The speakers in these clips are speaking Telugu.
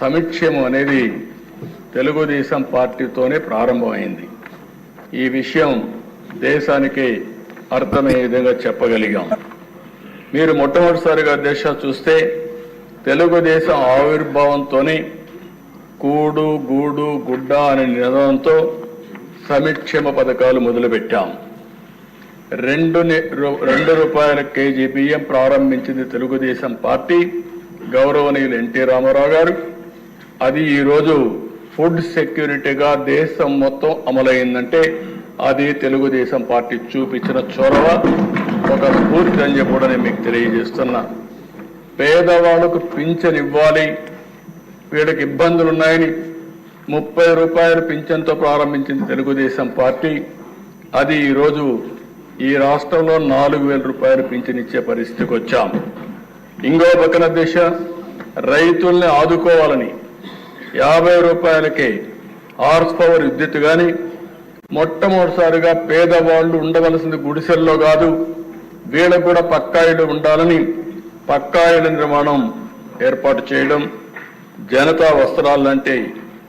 సమిక్షేమం అనేది తెలుగుదేశం పార్టీతోనే ప్రారంభమైంది. ఈ విషయం దేశానికి అర్థమయ్యే విధంగా చెప్పగలిగాం. మీరు మొట్టమొదటిసారిగా దేశ చూస్తే తెలుగుదేశం ఆవిర్భావంతోనే కూడు గూడు గుడ్డ అనే నినాదంతో సమిక్షేమ పథకాలు మొదలుపెట్టాం. రెండు రెండు రూపాయల కేజీ బియ్యం ప్రారంభించింది తెలుగుదేశం పార్టీ గౌరవనీయులు ఎన్టీ రామారావు గారు. అది ఈరోజు ఫుడ్ సెక్యూరిటీగా దేశం మొత్తం అమలైందంటే అది తెలుగుదేశం పార్టీ చూపించిన చొరవ ఒక స్ఫూర్తి అని చెప్పి నేను మీకు తెలియజేస్తున్నా. పేదవాళ్ళకు పింఛన్ ఇవ్వాలి. వీళ్ళకి ఇబ్బందులు ఉన్నాయని ముప్పై రూపాయలు పింఛన్తో ప్రారంభించింది తెలుగుదేశం పార్టీ. అది ఈరోజు ఈ రాష్ట్రంలో నాలుగు వేల రూపాయలు పింఛన్ ఇచ్చే పరిస్థితికి వచ్చాం. ఇంకో పక్కన దిశ రైతుల్ని ఆదుకోవాలని యాభై రూపాయలకే హార్స్ పవర్ విద్యుత్ కానీ మొట్టమొదటిసారిగా పేదవాళ్ళు ఉండవలసింది గుడిసెల్లో కాదు వీళ్ళకు కూడా పక్కా ఇళ్ళు ఉండాలని పక్కా ఇళ్ళ నిర్మాణం ఏర్పాటు చేయడం జనతా వస్త్రాలు లాంటి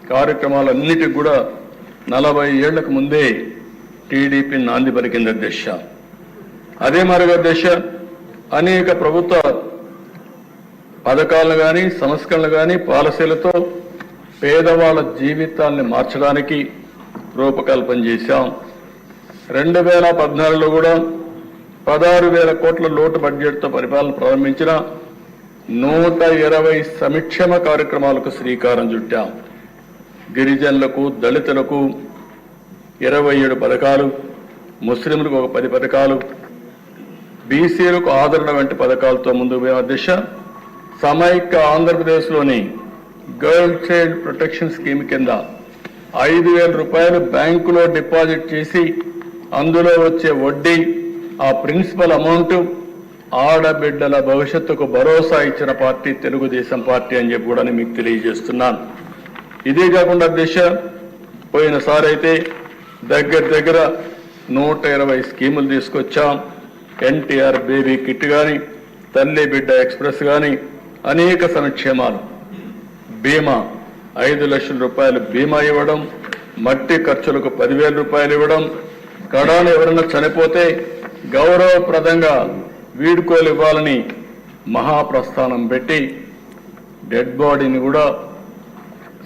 కార్యక్రమాలన్నిటికి కూడా నలభై ఏళ్ళకు ముందే టీడీపీ నాంది పలికింది అధ్యక్ష. అదే మరుగు అధ్యక్ష అనేక ప్రభుత్వ పథకాలను కానీ సంస్కరణలు కానీ పాలసీలతో పేదవాళ్ళ జీవితాల్ని మార్చడానికి రూపకల్పన చేశాం. రెండు వేల పద్నాలుగులో కూడా పదహారు వేల కోట్ల లోటు బడ్జెట్తో పరిపాలన ప్రారంభించిన నూట ఇరవై సంక్షేమ కార్యక్రమాలకు శ్రీకారం చుట్టాం. గిరిజనులకు దళితులకు ఇరవై ఏడు పథకాలు ముస్లింలకు ఒక పది పథకాలు బీసీలకు ఆదరణ వంటి పథకాలతో ముందుకు పోయిన అధ్యక్ష సమైక్య ఆంధ్రప్రదేశ్లోని గర్ల్ చైల్డ్ ప్రొటెక్షన్ స్కీమ్ కింద ఐదు వేల రూపాయలు బ్యాంకులో డిపాజిట్ చేసి అందులో వచ్చే వడ్డీ ఆ ప్రిన్సిపల్ అమౌంట్ ఆడబిడ్డల భవిష్యత్తుకు భరోసా ఇచ్చిన పార్టీ తెలుగుదేశం పార్టీ అని చెప్పి కూడా మీకు తెలియజేస్తున్నాను. ఇదే కాకుండా దిశ పోయినసారి అయితే దగ్గర దగ్గర నూట ఇరవై స్కీములు తీసుకొచ్చాం. ఎన్టీఆర్ బేబీ కిట్ కానీ తల్లి బిడ్డ ఎక్స్ప్రెస్ కానీ అనేక సంక్షేమాలు. బీమా. ఐదు లక్షల రూపాయలు బీమా ఇవ్వడం మట్టి ఖర్చులకు పదివేల రూపాయలు ఇవ్వడం కడాను ఎవరైనా చనిపోతే గౌరవప్రదంగా వీడుకోలు ఇవ్వాలని మహాప్రస్థానం పెట్టి డెడ్ బాడీని కూడా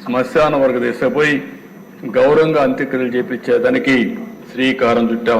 శ్మశాన వరకు తీసుకుపోయి గౌరవంగా అంత్యక్రియలు చేపించేదానికి శ్రీకారం చుట్టామని